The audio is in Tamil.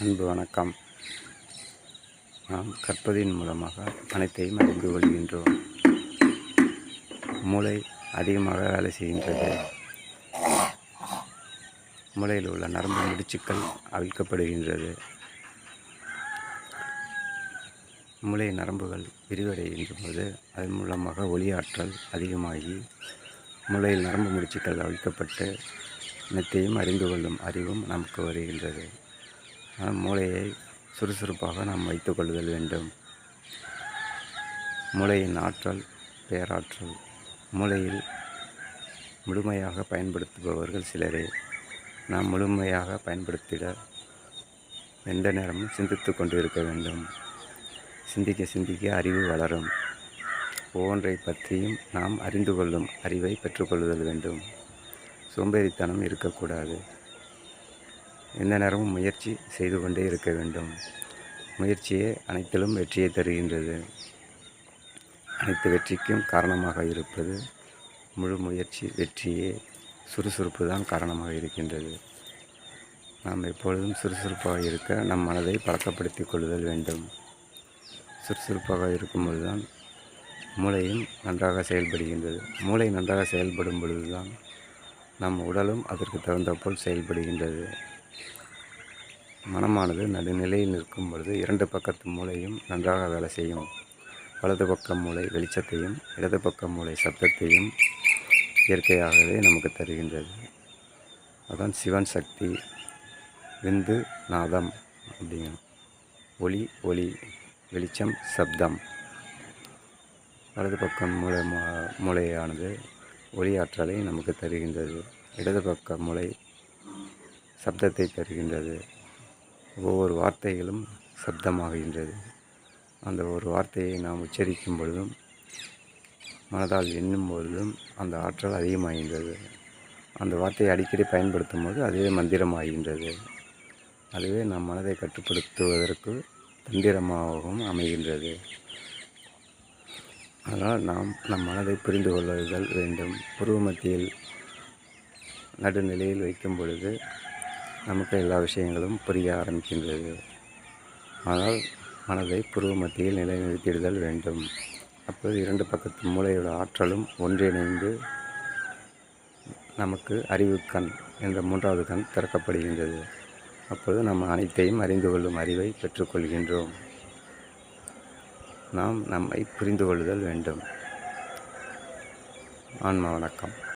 அன்பு வணக்கம். நாம் கற்பதின் மூலமாக அனைத்தையும் அறிந்து கொள்கின்றோம். மூளை அதிகமாக வேலை செய்கின்றது. மூளையில் உள்ள நரம்பு முடிச்சுக்கள் அவிழ்க்கப்படுகின்றது. மூளை நரம்புகள் விரிவடைகின்ற போது அதன் மூலமாக ஒளியாற்றல் அதிகமாகி மூளையில் நரம்பு முடிச்சுக்கள் அவிழ்க்கப்பட்டு அனைத்தையும் அறிந்து கொள்ளும் அறிவும் நமக்கு வருகின்றது. மூளையை சுறுசுறுப்பாக நாம் வைத்துக்கொள்ளுதல் வேண்டும். மூளையின் ஆற்றல் பேராற்றல் மூளையில் முழுமையாக பயன்படுத்துபவர்கள் சிலரே. நாம் முழுமையாக பயன்படுத்திட எந்த நேரமும் சிந்தித்து கொண்டு இருக்க வேண்டும். சிந்திக்க சிந்திக்க அறிவு வளரும். ஒவ்வொன்றை பற்றியும் நாம் அறிந்து கொள்ளும் அறிவை பெற்றுக்கொள்ளுதல் வேண்டும். சோம்பேறித்தனம் இருக்கக்கூடாது. எந்த நேரமும் முயற்சி செய்து கொண்டே இருக்க வேண்டும். முயற்சியே அனைத்திலும் வெற்றியை தருகின்றது. அனைத்து வெற்றிக்கும் காரணமாக இருப்பது முழு முயற்சி வெற்றியே சுறுசுறுப்பு தான் காரணமாக இருக்கின்றது. நாம் எப்பொழுதும் சுறுசுறுப்பாக இருக்க நம் மனதை பழக்கப்படுத்திக் கொள்ளுதல் வேண்டும். சுறுசுறுப்பாக இருக்கும்பொழுது தான் மூளையும் நன்றாக செயல்படுகின்றது. மூளை நன்றாக செயல்படும் பொழுதுதான் நம் உடலும் அதற்கு தகுந்த போல் செயல்படுகின்றது. மனமானது நடுநிலையில் நிற்கும் பொழுது இரண்டு பக்கத்து மூளையும் நன்றாக வேலை செய்யும். வலது பக்க மூளை வெளிச்சத்தையும் இடது பக்க மூளை சப்தத்தையும் இயற்கையாகவே நமக்கு தருகின்றது. அதான் சிவன் சக்தி விந்து நாதம் அப்படிங்க. ஒளி ஒளி வெளிச்சம் சப்தம். வலது பக்கம் மூளை மூளையானது ஒளி ஆற்றலை நமக்கு தருகின்றது. இடது பக்க மூளை சப்தத்தை தருகின்றது. ஒவ்வொரு வார்த்தைகளும் சப்தமாகின்றது. அந்த ஒரு வார்த்தையை நாம் உச்சரிக்கும் பொழுதும் மனதால் எண்ணும் பொழுதும் அந்த ஆற்றல் அதிகமாகின்றது. அந்த வார்த்தையை அடிக்கடி பயன்படுத்தும் போது அதுவே மந்திரமாகின்றது. அதுவே நம் மனதை கட்டுப்படுத்துவதற்கு தந்திரமாகவும் அமைகின்றது. அதனால் நாம் நம் மனதை புரிந்து கொள்ளுதல் வேண்டும். புருவ மத்தியில் நடுநிலையில் வைக்கும் பொழுது நமக்கு எல்லா விஷயங்களும் புரிய ஆரம்பிக்கின்றது. ஆனால் மனதை புருவ மத்தியில் நிலைநிறுத்திடுதல் வேண்டும். அப்போது இரண்டு பக்கத்து மூளையோட ஆற்றலும் ஒன்றிணைந்து நமக்கு அறிவு கண் என்ற மூன்றாவது கண் திறக்கப்படுகின்றது. அப்போது நாம் அனைத்தையும் அறிந்து கொள்ளும் அறிவை பெற்றுக்கொள்கின்றோம். நாம் நம்மை புரிந்து கொள்ளுதல் வேண்டும். ஆன்மா வணக்கம்.